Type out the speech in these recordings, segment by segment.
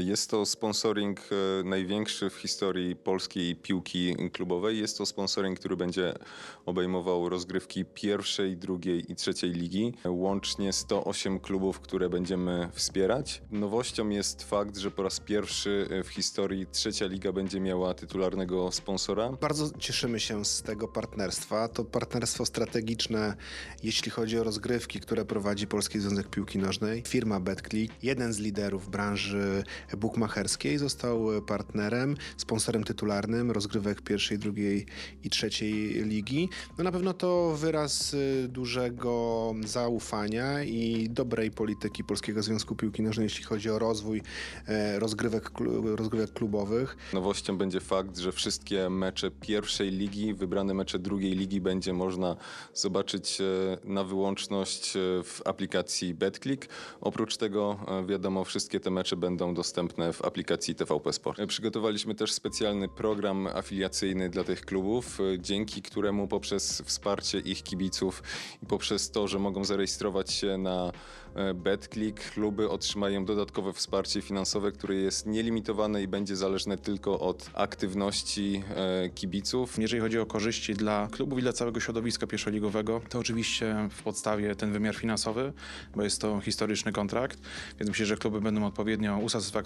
Jest to sponsoring e, największy w historii polskiej piłki klubowej. Jest to sponsoring, który będzie obejmował rozgrywki pierwszej, drugiej i trzeciej ligi. Łącznie 108 klubów, które będziemy wspierać. Nowością jest fakt, że po raz pierwszy w historii trzecia liga będzie miała tytularnego sponsora. Bardzo cieszymy się z tego partnerstwa. To partnerstwo strategiczne, jeśli chodzi o rozgrywki, które prowadzi Polski Związek Piłki Nożnej. Firma BetClick, jeden z liderów branży bukmacherskiej, został partnerem, sponsorem tytularnym rozgrywek pierwszej, drugiej i trzeciej ligi. No na pewno to wyraz y, dużego zaufania i dobrej polityki Polskiego Związku Piłki Nożnej, jeśli chodzi o rozwój e, rozgrywek, rozgrywek klubowych. Nowością będzie fakt, że wszystkie mecze pierwszej ligi, wybrane mecze drugiej ligi będzie można zobaczyć e, na wyłączność e, w aplikacji BetClick. Oprócz tego, wiadomo, wszystkie te mecze będą dostępne w aplikacji TVP Sport. Przygotowaliśmy też specjalny program afiliacyjny dla tych klubów, e, dzięki któremu poprzez wsparcie ich kibiców i poprzez to, że mogą zarejestrować się na e, BetClick, kluby otrzymają dodatkowe wsparcie finansowe, które jest nielimitowane i będzie zależne tylko od aktywności e, kibiców. Jeżeli chodzi o korzyści dla klubów i dla całego środowiska pierwszoligowego, to oczywiście w podstawie ten wymiar finansowy, bo jest to historyczny kontrakt, więc myślę, że kluby będą odpowiednio usatysfakcjonowane,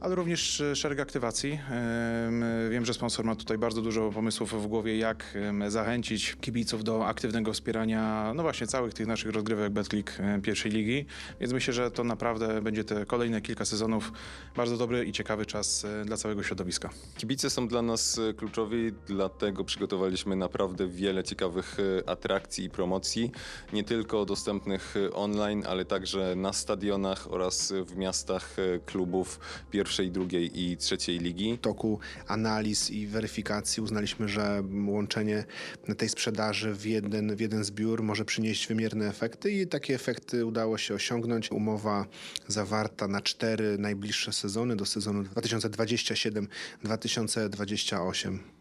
ale również e, szereg aktywacji. Em, Wiem, że sponsor ma tutaj bardzo dużo pomysłów w głowie, jak zachęcić kibiców do aktywnego wspierania, no właśnie, całych tych naszych rozgrywek BetClick e, pierwszej ligi, więc myślę, że to naprawdę będzie te kolejne kilka sezonów bardzo dobry i ciekawy czas e, dla całego środowiska. Kibice są dla nas kluczowi, dlatego przygotowaliśmy naprawdę wiele ciekawych atrakcji i promocji, nie tylko dostępnych online, ale także na stadionach oraz w miastach e, pierwszej, drugiej i trzeciej ligi. W toku analiz i weryfikacji uznaliśmy, że łączenie tej sprzedaży w jeden, w jeden zbiór może przynieść wymierne efekty i takie efekty udało się osiągnąć. Umowa zawarta na cztery najbliższe sezony do sezonu 2027-2028.